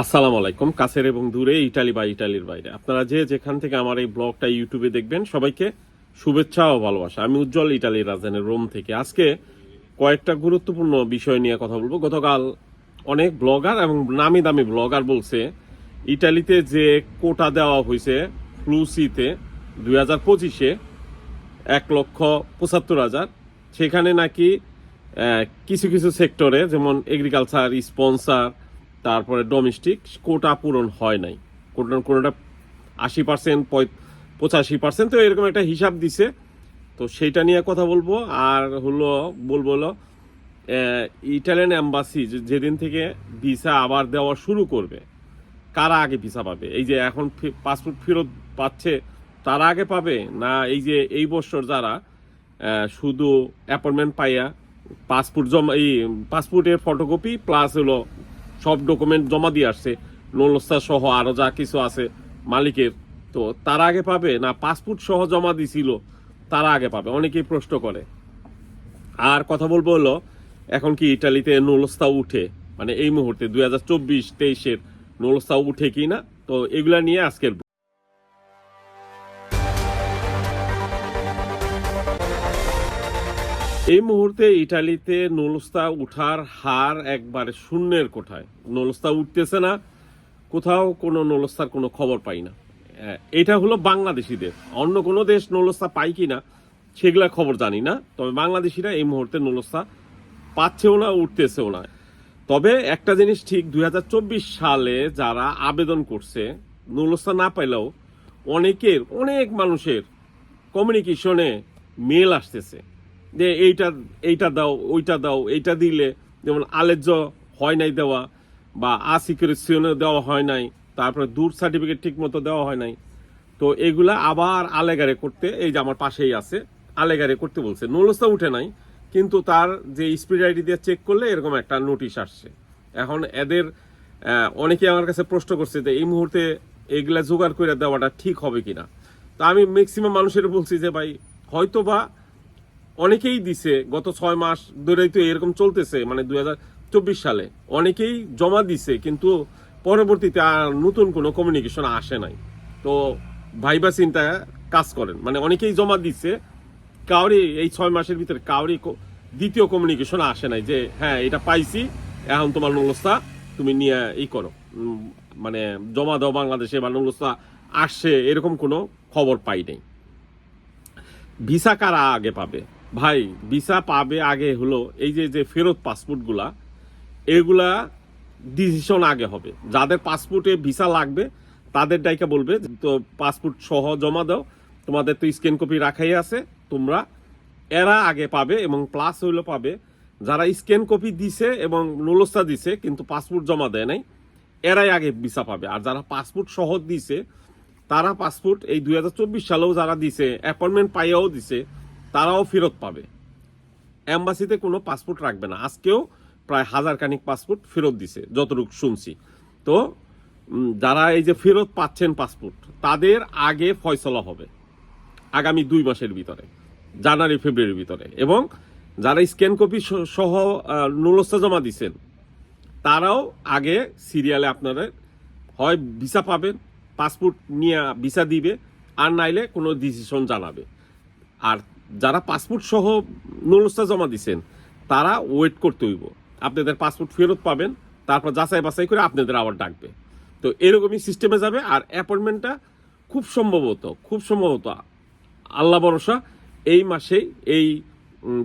আসসালামু আলাইকুম, কাছের এবং দূরে, ইটালি বা ইটালির বাইরে। আপনারা যে যেখান থেকে আমার এই ব্লগটা ইউটিউবে দেখবেন, সবাইকে শুভেচ্ছা ও ভালোবাসা। আমি উজ্জ্বল ইটালির রাজধানীর রোম থেকে। আজকে কয়েকটা গুরুত্বপূর্ণ বিষয় নিয়ে কথা বলব। গতকাল অনেক ব্লগার এবং নামি দামি ব্লগার বলছে, ইটালিতে যে কোটা দেওয়া হয়েছে ফ্লুসিতে দুই হাজার পঁচিশে এক লক্ষ পঁচাত্তর হাজার, সেখানে নাকি কিছু কিছু সেক্টরে, যেমন এগ্রিকালচার স্পন্সার তারপরে ডোমেস্টিক কোটা পূরণ হয় নাই। কোটা কোনোটা আশি পার্সেন্ট পঁচাশি পার্সেন্ট তো এরকম একটা হিসাব দিছে। তো সেইটা নিয়ে কথা বলব। আর হলো, বলব হলো ইটালিয়ান অ্যাম্বাসি যেদিন থেকে ভিসা আবার দেওয়া শুরু করবে, কারা আগে ভিসা পাবে? এই যে এখন পাসপোর্ট ফেরত পাচ্ছে, তারা আগে পাবে? না, এই যে এই বছর যারা শুধু অ্যাপয়েন্টমেন্ট পাইয়া পাসপোর্ট জমা, এই পাসপোর্টের ফটোকপি প্লাস হলো সব ডকুমেন্ট জমা দিয়ে আসছে। নলস্তা সহ আরও যা কিছু আছে মালিকের। তো তার আগে পাবে? না পাসপোর্ট সহ জমা দিছিল, তারা আগে পাবে? অনেকেই প্রশ্ন করে। আর কথা বলব হলো, এখন কি ইটালিতে নলস্তা উঠে? মানে এই মুহূর্তে, দুই হাজার চব্বিশ, তেইশের নলস্তা উঠে কি না তো এগুলা নিয়ে আজকের এই মুহূর্তে ইটালিতে নলস্তা উঠার হার একবারে শূন্যের কোঠায়। নলস্তা উঠতেছে না, কোথাও কোনো নলস্তার কোনো খবর পাই না। এটা হলো বাংলাদেশিদের। অন্য কোনো দেশ নলস্তা পাই কি না, সেগুলা খবর জানি না। তবে বাংলাদেশিরা এই মুহূর্তে নলস্তা পাচ্ছেও না, উঠতেছেও না। তবে একটা জিনিস ঠিক, দুই হাজার চব্বিশ সালে যারা আবেদন করছে নলস্তা না পাইলেও অনেকের, অনেক মানুষের কমিউনিকেশনে মেল আসতেছে। যে এইটা এইটা দাও, ওইটা দাও, এইটা দিলে যেমন আলেজ্য হয় নাই দেওয়া বা আসিকিউরেশনে দেওয়া হয় নাই, তারপরে দূর সার্টিফিকেট ঠিক মতো দেওয়া হয় নাই, তো এগুলা আবার আলেগারে করতে, এই যে আমার পাশেই আছে, আলেগারে করতে বলছে। নলস্তা উঠে নাই, কিন্তু তার যে স্পিড আইডি দিয়ে চেক করলে এরকম একটা নোটিশ আসছে। এখন এদের অনেকে আমার কাছে প্রশ্ন করছে যে এই মুহূর্তে এগুলা জোগাড় করে দেওয়াটা ঠিক হবে কিনা। তো আমি ম্যাক্সিমাম মানুষের বলছি যে ভাই হয়তো বা অনেকেই দিছে, গত ছয় মাস ধরেই তো এরকম চলতেছে মানে দুই চব্বিশ সালে। অনেকেই জমা দিছে, কিন্তু পরবর্তীতে আর নতুন কোনো কমিউনিকেশন আসে নাই। তো ভাইবা চিন্তা কাজ করেন। মানে অনেকেই জমা দিচ্ছে কাউরি এই ছয় মাসের ভিতরে কাউরি দ্বিতীয় কমিউনিকেশন আসে নাই যে হ্যাঁ এটা পাইছি, এখন তোমার নলস্তা তুমি নিয়ে ই করো। মানে জমা দাও বাংলাদেশে বা নলস্তা আসছে এরকম কোনো খবর পাই নাই। ভিসা কারা আগে পাবে? ভাই ভিসা পাবে আগে হলো এই যে যে ফেরত পাসপোর্টগুলা, এগুলা ডিসিশন আগে হবে। যাদের পাসপোর্টে ভিসা লাগবে, তাদের ডাইকা বলবে তো পাসপোর্ট সহ জমা দাও, তোমাদের তো স্ক্যান কপি রাখাই আছে, তোমরা এরা আগে পাবে এবং প্লাস হইল পাবে, যারা স্ক্যান কপি দিছে এবং নলস্তা দিছে, কিন্তু পাসপোর্ট জমা দেয় নাই, এরাই আগে ভিসা পাবে। আর যারা পাসপোর্ট সহ দিছে, তারা পাসপোর্ট এই দু হাজার চব্বিশ সালেও যারা দিছে অ্যাপয়েন্টমেন্ট পাইয়াও দিছে তারাও ফেরত পাবে। অ্যাম্বাসিতে কোনো পাসপোর্ট রাখবে না। আজকেও প্রায় হাজার খানিক পাসপোর্ট ফেরত দিছে যতটুকু শুনছি। তো যারা এই যে ফেরত পাচ্ছেন পাসপোর্ট তাদের আগে ফয়সলা হবে আগামী দুই মাসের ভিতরে জানুয়ারি ফেব্রুয়ারির ভিতরে। এবং যারা স্ক্যান কপি সহ আহ, নুলস্তা জমা দিচ্ছেন তারাও আগে সিরিয়ালে আপনারা হয় ভিসা পাবেন পাসপোর্ট নিয়ে ভিসা দিবে আর নাইলে কোনো ডিসিশন জানাবে। আর যারা পাসপোর্ট সহ নলস্তা জমা দিচ্ছেন তারা ওয়েট করতে হইব। আপনাদের পাসপোর্ট ফেরত পাবেন, তারপর যাচাই বাছাই করে আপনাদের আবার ডাকবে। তো এরকমই সিস্টেমে যাবে, আর অ্যাপয়েন্টমেন্টটা খুব সম্ভবত খুব সম্ভবত আল্লাহ ভরসা, এই মাসেই, এই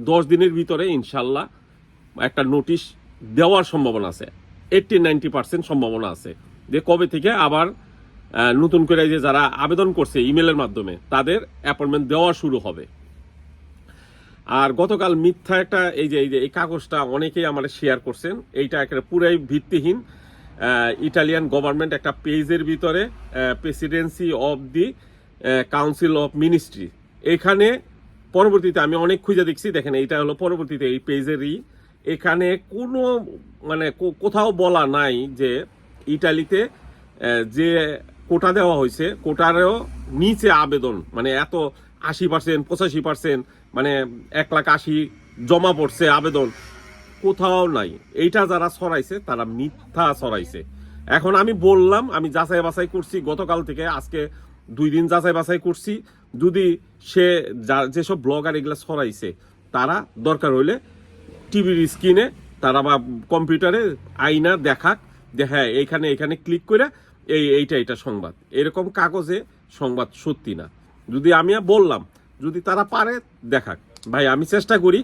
দশ দিনের ভিতরে ইনশাল্লাহ একটা নোটিশ দেওয়ার সম্ভাবনা আছে। এইটটি নাইনটি পার্সেন্ট সম্ভাবনা আছে। যে কবে থেকে আবার নতুন করে যে যারা আবেদন করছে ইমেলের মাধ্যমে, তাদের অ্যাপয়েন্টমেন্ট দেওয়া শুরু হবে। আর গতকাল মিথ্যা একটা, এই যে এই যে, এই কাগজটা অনেকেই আমার শেয়ার করছেন, এইটা একটা পুরাই ভিত্তিহীন ইটালিয়ান গভর্নমেন্ট একটা পেজের ভিতরে presidency of the council of ministry এখানে পরবর্তীতে আমি অনেক খুঁজে দেখছি, দেখেন এইটা হলো পরবর্তীতে এই পেজেরই এখানে কোনো মানে কোথাও বলা নাই যে ইটালিতে যে কোটা দেওয়া হয়েছে, কোটারও নিচে আবেদন মানে এত আশি পার্সেন্ট, পঁচাশি পার্সেন্ট মানে এক লাখ আশি জমা পড়ছে আবেদন। কোথাও নাই। এইটা যারা ছড়াইছে, তারা মিথ্যা ছড়াইছে। এখন আমি বললাম, আমি যাচাই বাছাই করছি, গতকাল থেকে আজকে দুই দিন যাচাই বাছাই করছি। যদি সে যা- যেসব ব্লগার এগুলো ছড়াইছে, তারা দরকার হইলে টিভির স্ক্রিনে, তারা বা কম্পিউটারে আইনা দেখাক যে হ্যাঁ এখানে এখানে ক্লিক করে এই, এইটা এটা সংবাদ। এরকম কাগজে সংবাদ সত্যি না। যদি আমি বললাম, যদি তারা পারে, দেখাক। ভাই, আমি চেষ্টা করি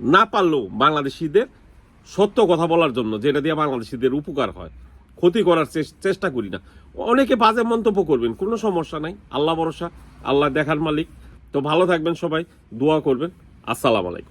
না পারলেও বাংলাদেশিদের সত্য কথা বলার জন্য, যেটা দিয়ে বাংলাদেশিদের উপকার হয়। ক্ষতি করার চেষ্টা করি না। অনেকে বাজে মন্তব্য করবেন, কোনো সমস্যা নাই। আল্লাহ ভরসা, আল্লাহ দেখার মালিক। তো ভালো থাকবেন সবাই, দোয়া করবেন। আসসালামু আলাইকুম।